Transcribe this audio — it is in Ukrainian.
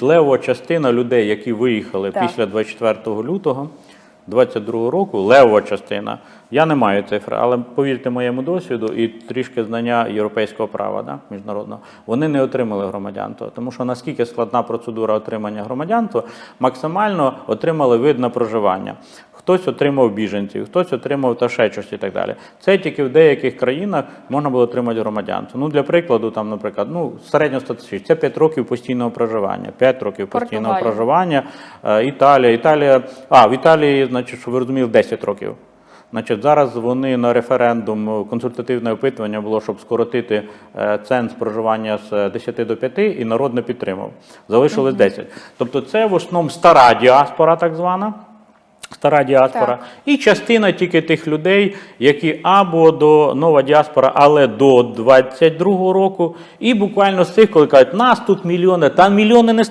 Левова частина людей, які виїхали Так. після 24 лютого 22 року, левова частина, я не маю цифри, але повірте моєму досвіду і трішки знання європейського права да, міжнародного, вони не отримали громадянство. Тому що наскільки складна процедура отримання громадянства, максимально отримали вид на проживання. Хтось отримав біженців, хтось отримав та ще щось і так далі. Це тільки в деяких країнах можна було отримати громадянство. Ну, для прикладу, там, наприклад, ну, середньостатистично, це 5 років постійного проживання. 5 років постійного Португалія. проживання. Е, Італія, Італія. А, в Італії, значить, що ви розуміли, 10 років. Значить, зараз вони на референдум консультативне опитування було, щоб скоротити е, ценз проживання з 10 до 5, і народ не підтримав. Залишилось 10. Тобто це в основному стара діаспора, так звана. Стара діаспора, Так. і частина тільки тих людей, які або до нова діаспора, але до 22-го року, і буквально з цих, коли кажуть, нас тут мільйони, та мільйони не